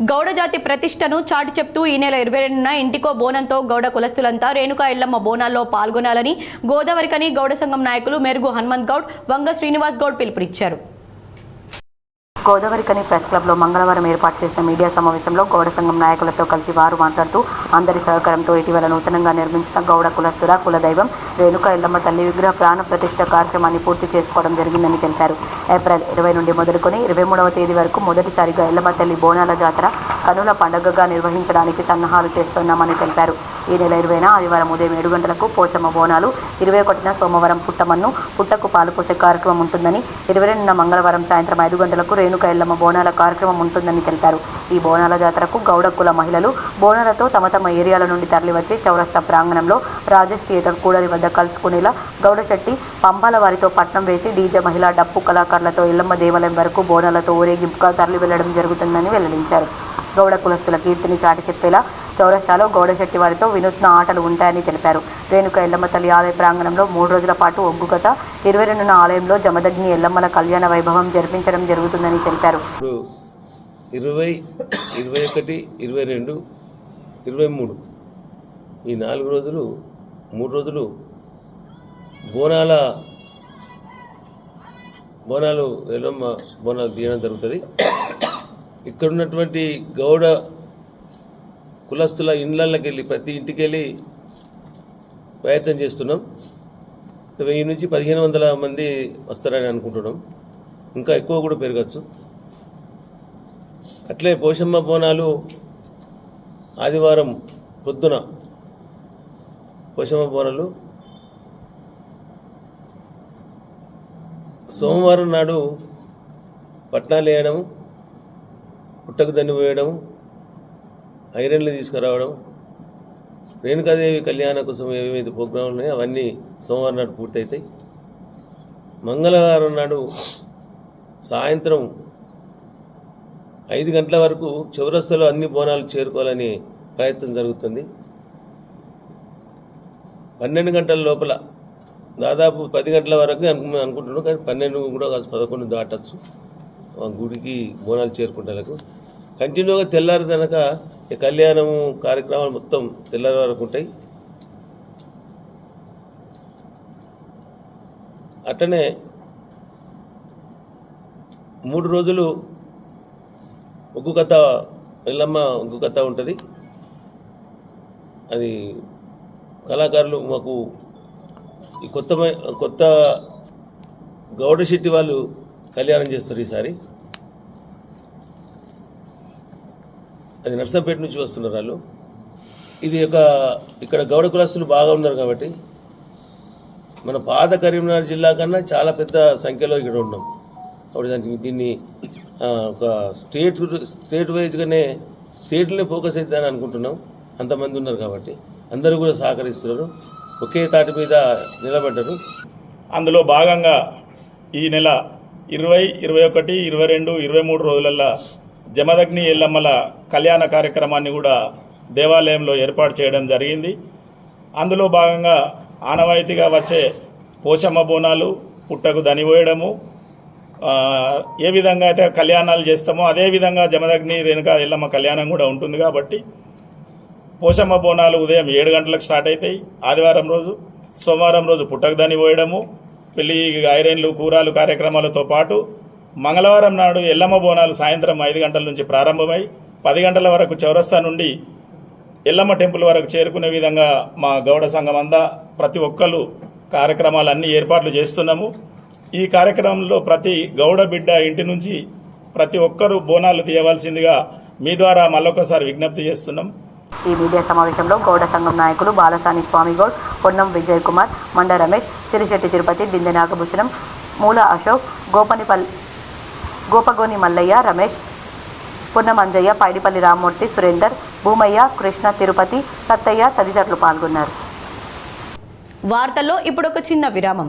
గౌడ జాతి ప్రతిష్టను చాటి చెప్తూ ఈ నెల ఇరవై రెండున ఇంటికో బోనంతో గౌడ కులస్తులంతా రేణుకా ఎల్లమ్మ బోనాల్లో పాల్గొనాలని గోదావరికని గౌడ సంఘం నాయకులు మెరుగు హనుమంత్ గౌడ్ వంగ శ్రీనివాస్ గౌడ్ పిలుపునిచ్చారు. గోదావరికని ప్రెస్ క్లబ్లో మంగళవారం ఏర్పాటు చేసిన మీడియా సమావేశంలో గౌడ సంఘం నాయకులతో కలిసి వారు మాట్లాడుతూ అందరి సహకారంతో ఇటీవల నూతనంగా నిర్మించిన గౌడ కులస్తుల కులదైవం రేణుక ఎల్లమ్మ తల్లి విగ్రహ ప్రాణ ప్రతిష్ట కార్యక్రమాన్ని పూర్తి చేసుకోవడం జరిగిందని తెలిపారు. ఏప్రిల్ ఇరవై నుండి మొదలుకొని ఇరవై మూడవ తేదీ వరకు మొదటిసారిగా ఎల్లమ్మ తల్లి బోనాల జాతర కనుల పండుగగా నిర్వహించడానికి సన్నాహాలు చేస్తున్నామని తెలిపారు. ఈ నెల ఇరవైన ఆదివారం ఉదయం ఏడు గంటలకు పోచమ్మ బోనాలు ఇరవై ఒకటిన సోమవారం పుట్టమన్ను పుట్టకు పాలు పోసే కార్యక్రమం ఉంటుందని ఇరవై రెండున మంగళవారం సాయంత్రం ఐదు గంటలకు రేణుక ఎల్లమ్మ బోనాల కార్యక్రమం ఉంటుందని తెలిపారు. ఈ బోనాల జాతరకు గౌడ కుల మహిళలు బోనాలతో తమ తమ ఏరియాల నుండి తరలివచ్చి చౌరస్తా ప్రాంగణంలో రాజేష్ థియేటర్ కూడలి వద్ద కలుసుకునేలా గౌడశెట్టి పంపాల వారితో పట్నం వేసి డీజే మహిళా డప్పు కళాకారులతో ఎల్లమ్మ దేవాలయం వరకు బోనాలతో ఊరేగింపుగా తరలి వెళ్ళడం జరుగుతుందని వెల్లడించారు. గౌడ కులస్తుల కీర్తిని చాటి చెప్పేలా చౌరస్తాలో గౌడశెట్టి వారితో వినూత్న ఆటలు ఉంటాయని తెలిపారు. రేణుక ఎల్లమ్మ తల్లి ఆలయ ప్రాంగణంలో మూడు రోజుల పాటు ఒగ్గు ఇరవై రెండున ఆలయంలో జమదగ్ని ఎల్లమ్మల కళ్యాణ వైభవం జరిపించడం జరుగుతుందని తెలిపారు. ఇరవై ఇరవై ఒకటి ఇరవై రెండు ఇరవై మూడు ఈ నాలుగు రోజులు మూడు రోజులు బోనాల బోనాలు ఎల్లమ్మ బోనాలు తీయడం జరుగుతుంది. ఇక్కడ ఉన్నటువంటి గౌడ కులస్తుల ఇండ్లకి వెళ్ళి ప్రతి ఇంటికి వెళ్ళి ప్రయత్నం చేస్తున్నాం. వెయ్యి నుంచి పదిహేను వందల మంది వస్తారని అనుకుంటున్నాం. ఇంకా ఎక్కువ కూడా పెరగచ్చు. అట్లే పోషమ్మ బోనాలు ఆదివారం పొద్దున పోషమ్మ బోనాలు సోమవారం నాడు పట్నాలు వేయడం పుట్టకు దండి పోయడం ఐరన్లు తీసుకురావడం రేణుకాదేవి కళ్యాణ కోసం ఏవైతే ప్రోగ్రాంలు ఉన్నాయో అవన్నీ సోమవారం నాడు పూర్తవుతాయి మంగళవారం నాడు సాయంత్రం ఐదు గంటల వరకు చౌరస్తలో అన్ని బోనాలు చేరుకోవాలని ప్రయత్నం జరుగుతుంది. పన్నెండు గంటల లోపల దాదాపు పది గంటల వరకు అను అనుకుంటున్నాం కానీ పన్నెండు కూడా కాదు పదకొండు దాటచ్చు. గుడికి బోనాలు చేరుకుంటాలకు. కంటిన్యూగా తెల్లారి కనుక ఈ కళ్యాణము కార్యక్రమాలు మొత్తం తెల్లారి వరకు ఉంటాయి. అట్లనే మూడు రోజులు ఒగ్గు కథ ఎల్లమ్మ ఒగ్గు కథ ఉంటుంది. అది కళాకారులు మాకు ఈ కొత్త కొత్త గౌడశెట్టి వాళ్ళు కళ్యాణం చేస్తారు ఈసారి. అది నర్సంపేట నుంచి వస్తున్నారు వాళ్ళు. ఇది ఒక ఇక్కడ గౌడ కులస్తులు బాగా ఉన్నారు కాబట్టి మన పాత కరీంనగర్ జిల్లా కన్నా చాలా పెద్ద సంఖ్యలో ఇక్కడ ఉన్నాం. కాబట్టి దానికి దీన్ని ఒక స్టేట్ స్టేట్ వైజ్గానే స్టేట్లోనే ఫోకస్ అవుతుందని అనుకుంటున్నాం. అంతమంది ఉన్నారు కాబట్టి అందరూ కూడా సహకరిస్తున్నారు. ఒకే తాటి మీద నిలబడ్డారు. అందులో భాగంగా ఈ నెల ఇరవై ఇరవై ఒకటి ఇరవై రెండు ఇరవై మూడు రోజులల్లో జమదగ్ని ఎల్లమ్మల కళ్యాణ కార్యక్రమాన్ని కూడా దేవాలయంలో ఏర్పాటు చేయడం జరిగింది. అందులో భాగంగా ఆనవాయితీగా వచ్చే పోషమ్మ బోనాలు పుట్టకు దనిపోయడము ఏ విధంగా అయితే కళ్యాణాలు చేస్తామో అదే విధంగా జమదగ్ని రేణుక ఎల్లమ్మ కళ్యాణం కూడా ఉంటుంది కాబట్టి పోషమ్మ బోనాలు ఉదయం ఏడు గంటలకు స్టార్ట్ అవుతాయి. ఆదివారం రోజు సోమవారం రోజు పుట్టకదని పోయడము పెళ్ళి ఐరన్లు కూరాలు కార్యక్రమాలతో పాటు మంగళవారం నాడు ఎల్లమ్మ బోనాలు సాయంత్రం ఐదు గంటల నుంచి ప్రారంభమై పది గంటల వరకు చౌరస్తా నుండి ఎల్లమ్మ టెంపుల్ వరకు చేరుకునే విధంగా మా గౌడ సంఘం అంతా ప్రతి ఒక్కరు కార్యక్రమాలన్నీ ఏర్పాట్లు చేస్తున్నాము. ఈ కార్యక్రమంలో ప్రతి గౌడ బిడ్డ ఇంటి నుంచి ప్రతి ఒక్కరూ బోనాలు తీయవలసిందిగా మీ ద్వారా మళ్ళొకసారి విజ్ఞప్తి చేస్తున్నాం. ఈ మీడియా సమావేశంలో గౌడ సంఘం నాయకులు బాలసాని స్వామి గౌడ్ పొన్నం విజయ్ కుమార్ మండ రమేష్ సిరిశెట్టి తిరుపతి బిందె నాగభూషణం మూల అశోక్ గోపనిపల్లి గోపగోని మల్లయ్య రమేష్ పొన్నం అంజయ్య పైడిపల్లి రామ్మూర్తి సురేందర్ భూమయ్య కృష్ణ తిరుపతి సత్తయ్య తదితరులు పాల్గొన్నారు. వార్తల్లో ఇప్పుడు ఒక చిన్న విరామం.